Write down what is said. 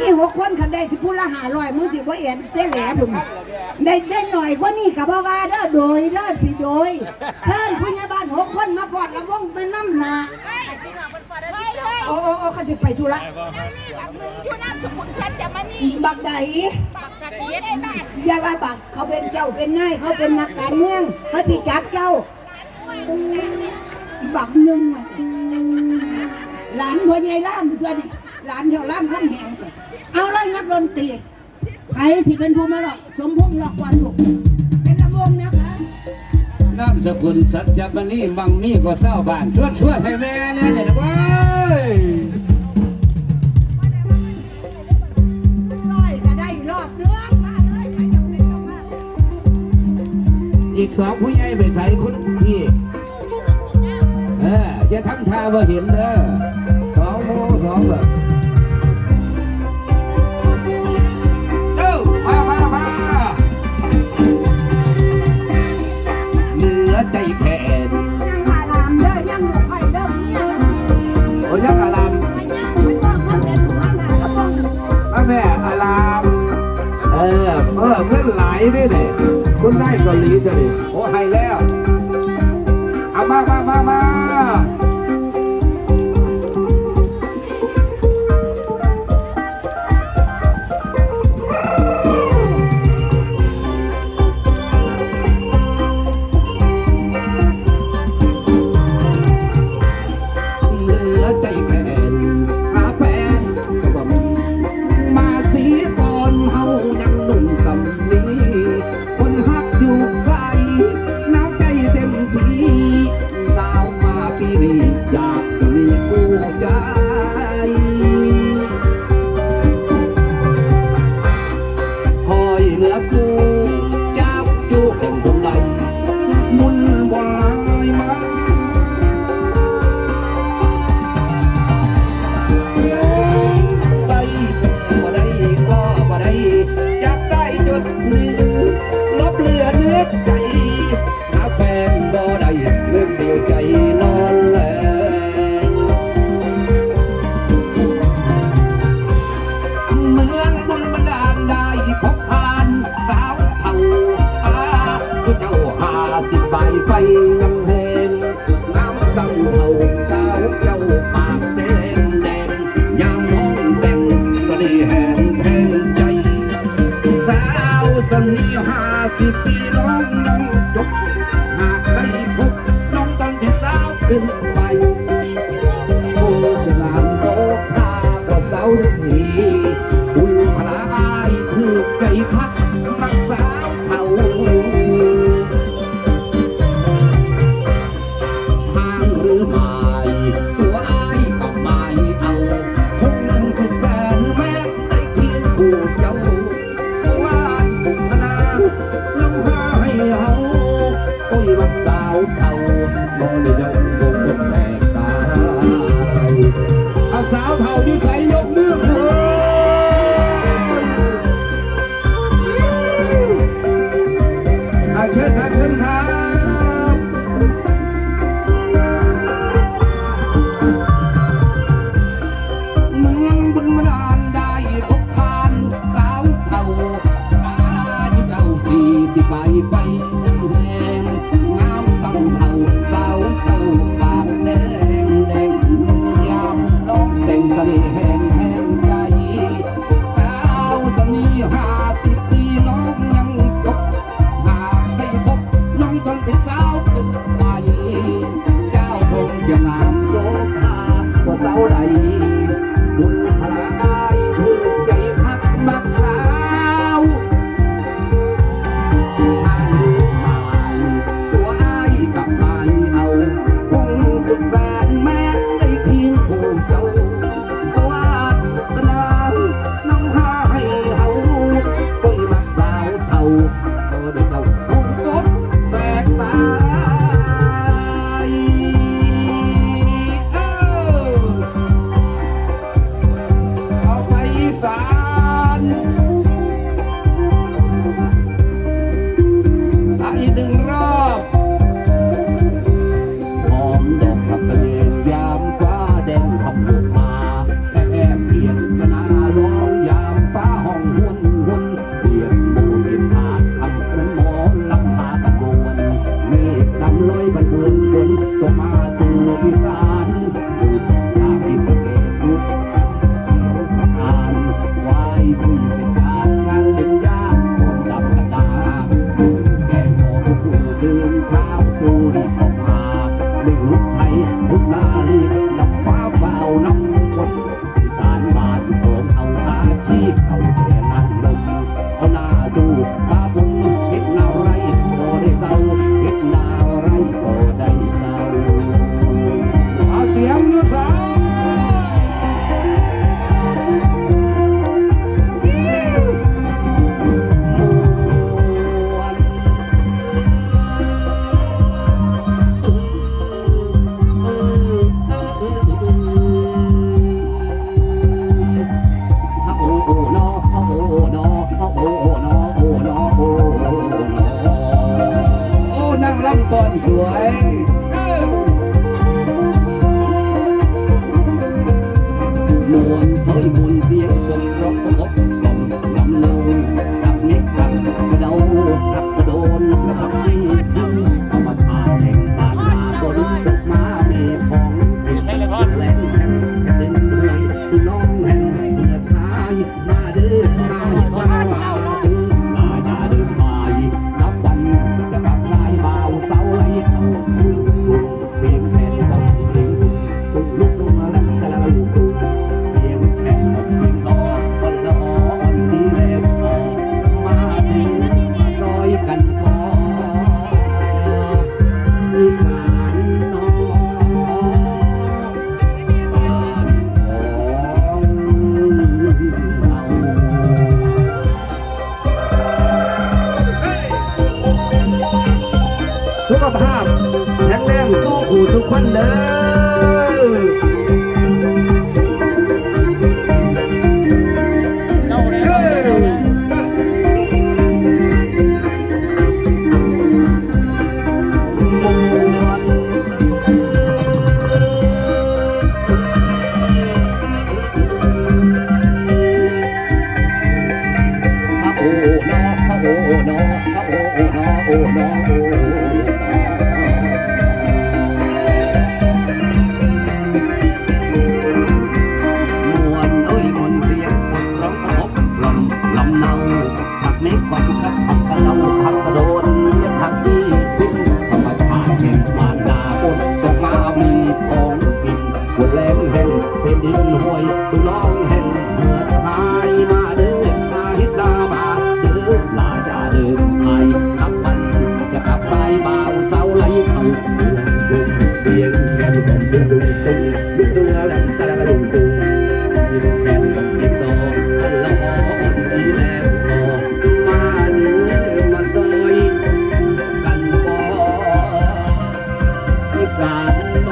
มีหกคนคันได้ที่พูดละหาร้อยมือสิบ่เอ็นเต้แหลบุญได้ได้หน่อยกว่านี่กับบ่ว่าเด้อโดยเด้อสิโดยเชิญผู้ใหญ่บ้านหกคนมาฟอดละวงเป็นน้ำหนาโอ้โอ้โอ้เขาจะไปธุระนี่แบบมึงอยู่น้ำสมุนฉันจะมานี่บักใดปักกะเดียานอย่าว่าบักเขาเป็นเจ้าเป็นนายเขาเป็นนักการเมืองเขาสิจับเจ้าบักหนึ่งหลานพ่อใหญ่ล่ามตัวนี้ หลานเท่าล่ามข้ามแหงเอาเลยนักดนตรีใครที่เป็นผู้มาหรอกสมพงษ์หลอกวันลูกเป็นลำวงนะคะนามสกุลสัจจบันนี้บังมีก็เศร้าบ้านชวดชวดให้แม่เนี่ยเนี่ยนะเว้ยร้อยก็ได้รอบเนื้อมาเลยใครจำเป็นต้องมาอีกสองผู้ใหญ่ไปใส่คุณพี่เอออย่าทำท่าว่าเห็นเด้อสองโมสองแบบ เงินหลายด้เลยคนได้เกาหลีจะดิโอ้ให้แล้ว ใจ ใบไฟยังแหงน้ำสั่งเท่าสาวเจ้าปากแดงแดงยามมองแต่งก็ได้แหงแหงใจ สาวสนีห้าสิบปีร้องยัง โอ้ยวักสาวเท่า ไโอ้นอโอ้นอโอ้นอโอ้ i'm sun.